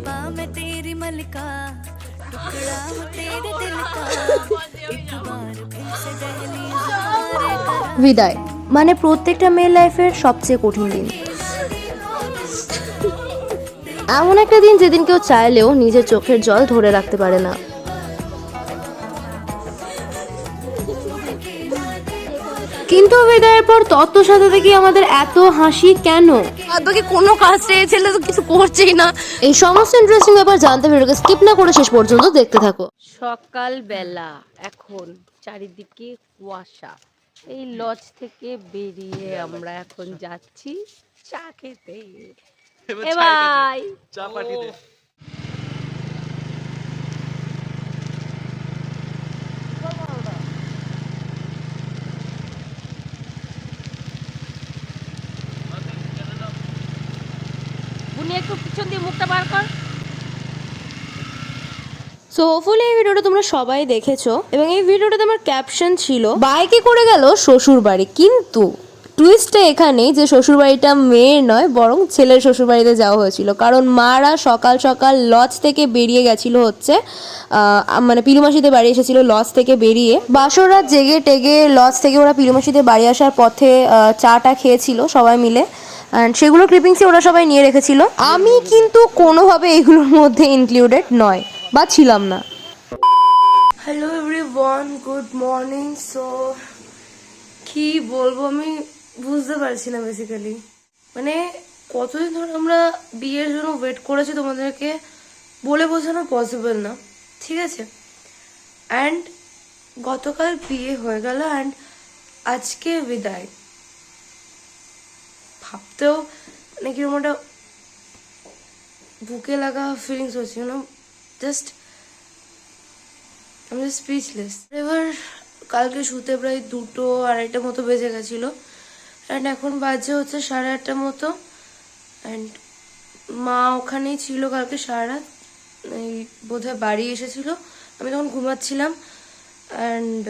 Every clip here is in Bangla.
बाबा मैं तेरी मलिका टुकड़ा हूँ तेरे दिल का एक बार फिर से दहलीज पार करा বিদায় মানে প্রত্যেকটা মেয়ের লাইফের সবচেয়ে কঠিন দিন এমন একটা দিন যেদিন কেউ চাইলেও নিজের চোখের জল ধরে রাখতে পারে না কিন্তু বিদায়ের পর তত্ত্ব সাথে দেখি আমাদের এত হাসি কেন? আর বাকি কোনো কাজ ছেলে তো কিছু করছেই না। এই সমস্ত ইন্টারেস্টিং ব্যাপার জানতে ভিডিওকে স্কিপ না করে শেষ পর্যন্ত দেখতে থাকো। সকালবেলা এখন চারিদিকে কুয়াশা। এই লজ থেকে বেরিয়ে আমরা এখন যাচ্ছি চা খেতে। এ ভাই। চা পাঠিয়ে দে বুনি একটু পিছন দিয়ে মুখটা বার কর সো হোপফুলি এই ভিডিওটা তোমরা সবাই দেখেছ এবং এই ভিডিওটাতে আমার ক্যাপশন ছিল বাইকে করে গেল শ্বশুর বাড়ি? কিন্তু টুইস্টটা এখানেই যে শ্বশুর বাড়িটা মেয়ের নয়, বরং ছেলের শ্বশুর বাড়িতে যাওয়া হয়েছিল। কারণ মারা সকাল সকাল লজ থেকে বেরিয়ে গেছিল হচ্ছে মানে পিলুমাসিতে বাড়ি এসেছিল লজ থেকে বেরিয়ে। বাসরাত জেগে টেগে লজ থেকে ওরা পিলুমাসিতে বাড়ি আসার পথে চাটা খেয়েছিল সবাই মিলে। অ্যান্ড সেগুলো ক্লিপিংসে ওরা সবাই নিয়ে রেখেছিল। আমি কিন্তু কোনোভাবে এগুলোর মধ্যে ইনক্লুডেড নয়, বা ছিলাম না। Hello everyone good morning so কি বলব আমি বুঝতে পারছি না বেসিক্যালি মানে কতদিন ধরে আমরা বিয়ের জন্য ওয়েট করেছি তোমাদেরকে বলে বোঝানো পসিবল না, ঠিক আছে? অ্যান্ড গতকাল বিয়ে হয়ে গেল অ্যান্ড আজকে বিদায়। ভাবতেও মানে কীরকম একটা বুকে লাগা ফিলিংস হচ্ছে ইউনো জাস্ট আমি স্পিচলেস এবার কালকে শুতে প্রায় দুটো আড়াইটা মতো বেজে গেছিল অ্যান্ড এখন বাজে হচ্ছে সাড়ে আটটা মতো অ্যান্ড মা ওখানেই ছিল কালকে সারা এই বোধহয় বাড়ি এসেছিল। আমি তখন ঘুমাচ্ছিলাম অ্যান্ড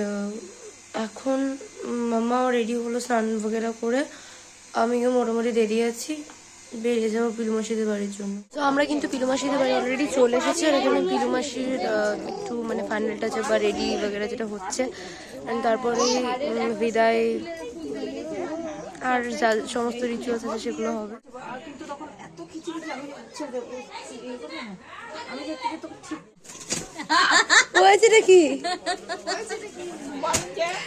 এখন মামাও রেডি হলো স্নান বগেরা করে আমিও মোটামুটি দেরি আছি বেরিয়ে যাব পিলুমাসিদের বাড়ির জন্য তো আমরা কিন্তু পিলুমাসিদের বাড়ি অলরেডি চলে এসেছি আর এখানে পিলুমাসির একটু মানে ফাইনাল টাচ বা রেডি বগেরা যেটা হচ্ছে তারপরে বিদায় আর যা সমস্ত রিচুয়ালস আছে সেগুলো হবে হয়েছে নাকি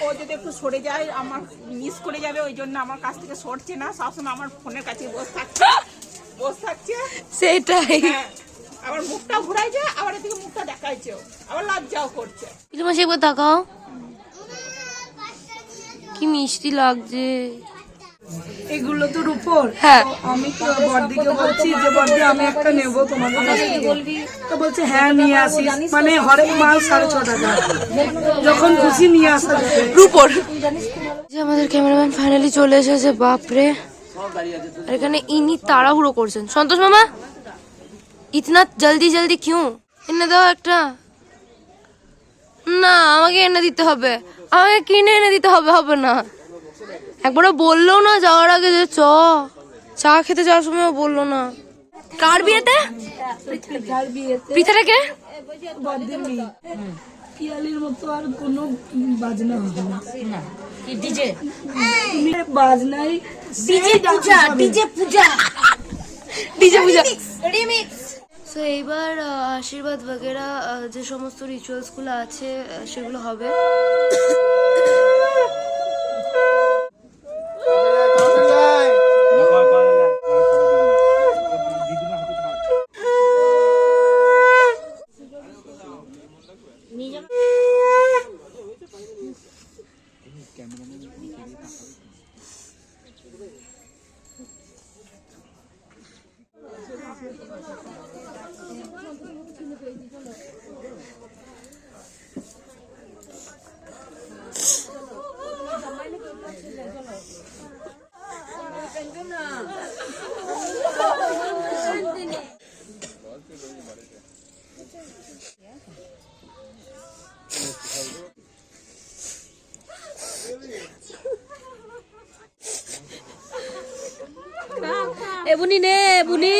ও যদি একটু সরে যায় আমার মিস করে যাবে ওই জন্য আমার কাছ থেকে সরছে না। সবসময় আমার ফোনের কাছে বসে থাকছে। বসে থাকছে। সেটাই। হ্যাঁ। আবার মুখটা ঘুরাইছে আবার এদিকে মুখটা দেখাইছে। আবার লজ্জাও করছে। পিলুমাসি একবার তাকাও। কি মিষ্টি লাগছে। এগুলো তো রূপোর হ্যাঁ। আমি বর্দিকে বলছি যে বর্দি আমি একটা নেব থেকে। তো বলছে হ্যাঁ নিয়ে আসিস। মানে হরেক মাল সাড়ে ছ টাকা যখন খুশি নিয়ে আসা রূপর। যে আমাদের ক্যামেরাম্যান ফাইনালি চলে এসেছে বাপরে। আর এখানে ইনি তাড়াহুড়ো করছেন। সন্তোষ মামা ইতনা জলদি জলদি কিউ? এনে দাও একটা। না আমাকে এনে দিতে হবে। আমাকে কিনে এনে দিতে হবে হবে না। একবারও বলল না যাওয়ার আগে যে চ। চা খেতে যাওয়ার সময় বলল না। কার বিয়েতে? পৃথাটাকে? বর্দির মেয়ে পিয়ালির মতো আর কোনো বাজনা হবে না। ডিজে? বাজনাই ডিজে পূজা ডিজে ডিজে পূজা। সো এইবার আশীর্বাদ বগেরা যে সমস্ত রিচুয়ালসগুলো আছে সেগুলো হবে। Eh Buni nih, Buni.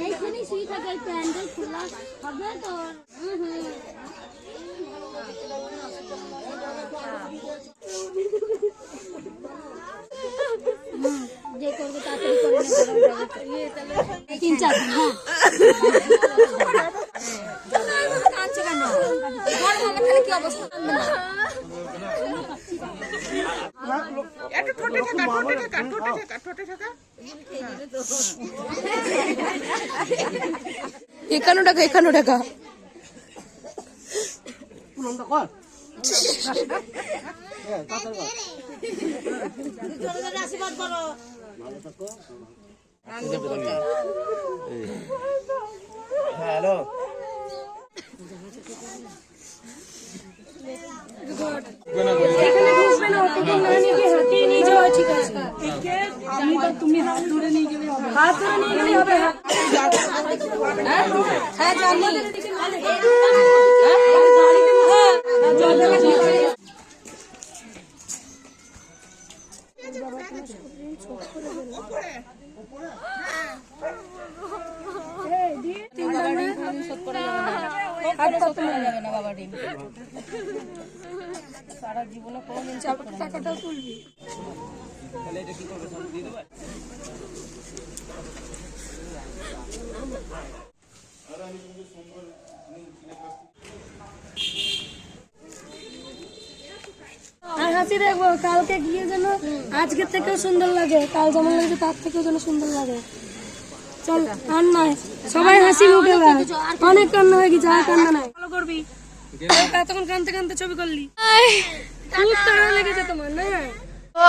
এইখানে শুয়ে থাকে এই প্যান্ডেল খোলা হবে তো হুম হুম যে করবে তাড়াতাড়ি করে নে তিন চার হ্যাঁ একটু ঠোঁটে ঠেকা ঠোঁটে ঠেকা ঠোঁটে ঠেকা ঠোঁটে ঠেকা একান্ন টাকা একান্ন টাকা আমি তো তুমি হাত ধরে নিয়ে গেলে হবে হাত ধরে নিয়ে গেলে হবে হ্যাঁ জানি আর হাসি দেখব কালকে গিয়ে যেন আজকে থেকেও সুন্দর লাগে কাল যেমন লাগছে তার থেকেও যেন সুন্দর লাগে। চল আর সবাই হাসি মুখে অনেক কান্না হয়ে গেছে আর কান্না নাই। ভালো করবি? এতক্ষণ কানতে কানতে ছবি করলি। লেগেছে তোমার না?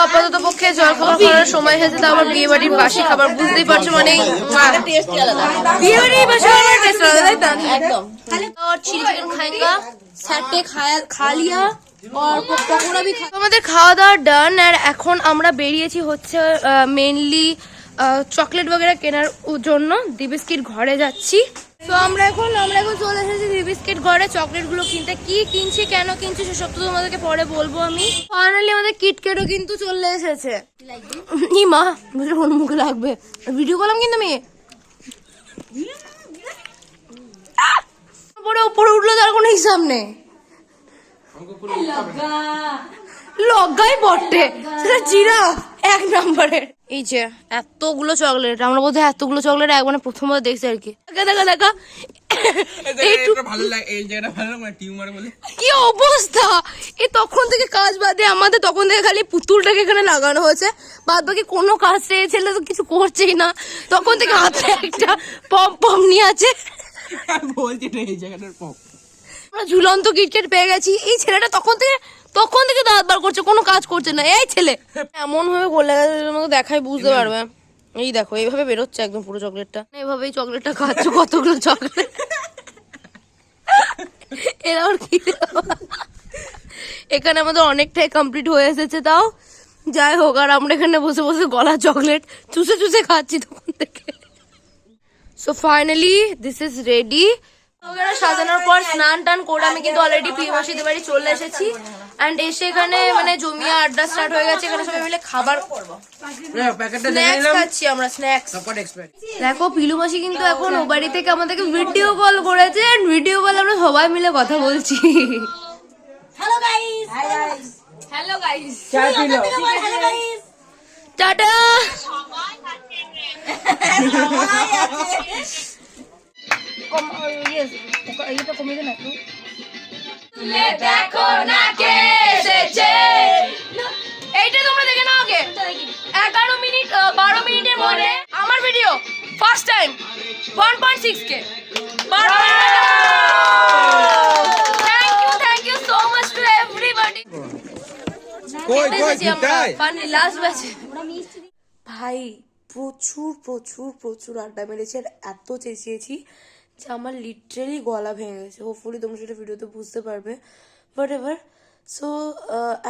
আপাতত পক্ষে জল খাবার করার সময় হয়েছে তো আমার বিয়ে বাড়ির বাসি খাবার বুঝতেই পারছ মানে হ্যাঁ, খালিয়া আমাদের খাওয়া দাওয়া ডান আর এখন আমরা বেরিয়েছি হচ্ছে মেনলি চকলেট বগেরা কেনার জন্য। দিবিস্কিট ঘরে যাচ্ছি। তো আমরা এখন আমরা এখন চলে এসেছি বিস্কিট ঘরে। চকলেটগুলো কিনতে। কি কিনছি কেন কিনছি সেসব তো তোমাদেরকে পরে বলব আমি। ফাইনালি আমাদের কিটকেটও কিন্তু চলে এসেছে। মা মা কোন মুখে লাগবে? ভিডিও করলাম কিন্তু আমি। পরে উপরে উঠল তার কোনো হিসাব নেই। লজ্জাই বটে। সেটা জিরাফ এক নম্বরের এই যে এতগুলো চকলেট আমরা বোধহয় এতগুলো চকলেট একবার প্রথমবার দেখছি আর কি। দেখা দেখা দেখা। এইটু এই জায়গাটা ভালো লাগে টিউমার বলে। কি অবস্থা? এ তখন থেকে কাজ বাদে আমাদের তখন থেকে খালি পুতুলটাকে এখানে লাগানো হয়েছে। বাদ বাকি কোনো কাজ এই ছেলে তো কিছু করছেই না। তখন থেকে হাতে একটা পম পম নিয়ে আছে। বলছি না এই জায়গাটার পপ আমরা ঝুলন্ত কিটকেট পেয়ে গেছি। এই ছেলেটা তখন থেকে তখন থেকে দাঁত বার করছে, কোনো কাজ করছে না। এই ছেলে। এমন ভাবে গোলে আমাকে দেখাই বুঝতে পারবে। এই দেখো, এইভাবে বেরোচ্ছে একদম পুরো চকলেটটা। এইভাবেই চকলেটটা খাচ্ছ, কতগুলো চকলেট। এরা ওর কি? এখানে আমাদের অনেকটাই কমপ্লিট হয়ে এসেছে, তাও। যাই হোক, আর আমরা এখানে বসে বসে গলা চকলেট চুষে চুষে খাচ্ছি তখন থেকে। So finally this is ready সাজানোর পর স্নান টান করে আমি কিন্তু অলরেডি বাড়ি চলে এসেছি। অ্যান্ড এসে এখানে মানে জমিয়া আড্ডা স্টার্ট হয়ে গেছে এখানে সবাই মিলে খাবার খাচ্ছি আমরা স্ন্যাক্স দেখো পিলু মাসি কিন্তু এখন ও বাড়ি থেকে আমাদেরকে ভিডিও কল করেছে ভিডিও কল আমরা সবাই মিলে কথা বলছি। টাটা! দেখো না কে এসেছে। এইটা তোমরা দেখে নাও আগে। এগারো মিনিট বারো মিনিটের মধ্যে আমার video first time one point six কে। বারো thank you thank you so much to everybody কই কই দুটাই লাস্ট ব্যাচে ভাই প্রচুর প্রচুর প্রচুর আড্ডা মেরেছি আর এত চেঁচিয়েছি। যে আমার লিটারেলি গলা ভেঙে গেছে। হোপফুলি তোমরা সেটা ভিডিওতে বুঝতে পারবে। বাট এবার সো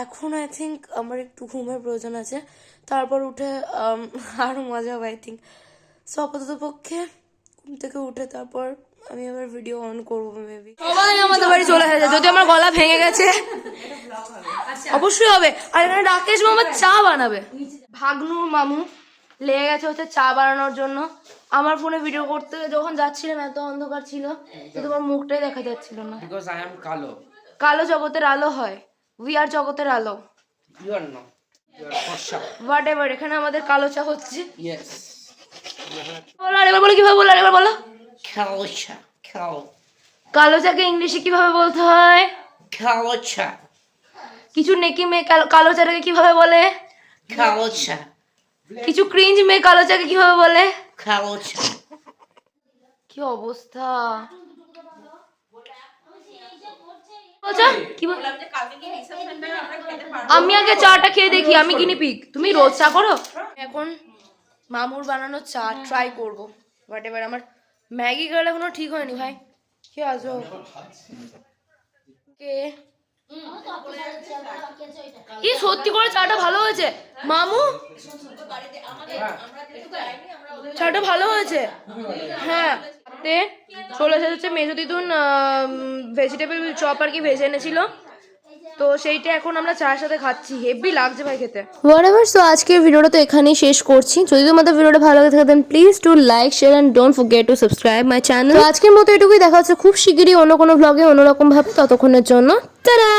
এখন আই থিঙ্ক আমার একটু ঘুমের প্রয়োজন আছে। তারপর উঠে um, আরও মজা হবে আই থিঙ্ক সো আপাতত পক্ষে ঘুম থেকে উঠে তারপর আমি আবার ভিডিও অন করব মেবি সবাই আমাদের বাড়ি চলে এসেছে। যদি আমার গলা ভেঙে গেছে অবশ্যই হবে। আর এখানে রাকেশ মামা চা বানাবে। ভাগনুর মামু। লেগে গেছে হচ্ছে চা বানানোর জন্য। আমার ফোনে ভিডিও করতে যখন যাচ্ছিলাম এত অন্ধকার ছিল যে তোমার মুখটাই দেখা যাচ্ছিল না। বিকজ আই এম কালো। কালো জগতের আলো হয়। উই আর জগতের আলো। ইউ আর ফর্সা হোয়াট এভার এখানে আমাদের কালো চা হচ্ছে। ইয়েস বলো আরেকবার বলো কীভাবে বলো আরেকবার বলো। খাওয়া খাও কালো চাকে ইংলিশে কীভাবে বলতে হয়? খাওয়া চা. কিছু নেকি মেয়ে কালো- কালো চাটাকে কীভাবে বলে? খাওয়া চা. কিছু ক্রিঞ্জ মেয়ে কালো চাকে কীভাবে বলে? চা কি অবস্থা? আমি আগে চাটা খেয়ে দেখি আমি কিনি পিক তুমি রোজ চা করো? এখন মামুর বানানো চা ট্রাই করব। বাট এবার আমার ম্যাগি গার্ল এখনও ঠিক হয়নি ভাই। কে আছো কে? এই সত্যি করে চাটা ভালো হয়েছে। মামু? চাটা ভালো হয়েছে? হ্যাঁ। তে চলে এসেছে মেজো দিদুন ভেজিটেবল চপ আর কি ভেজে এনেছিল? তো সেইটা এখন আমরা চায়ের সাথে খাচ্ছি। হেভি লাগছে ভাই খেতে। হোয়াটএভার সো আজকের ভিডিওটা তো এখানেই শেষ করছি। যদি তোমাদের ভিডিওটা ভালো লাগে থাকে please to like share and don't forget to subscribe my channel আজকের মতো এটুকুই। দেখা হচ্ছে খুব শিগগিরই অন্য কোনো ভ্লগে অন্যরকম ভাবে ততক্ষণের জন্য। তারা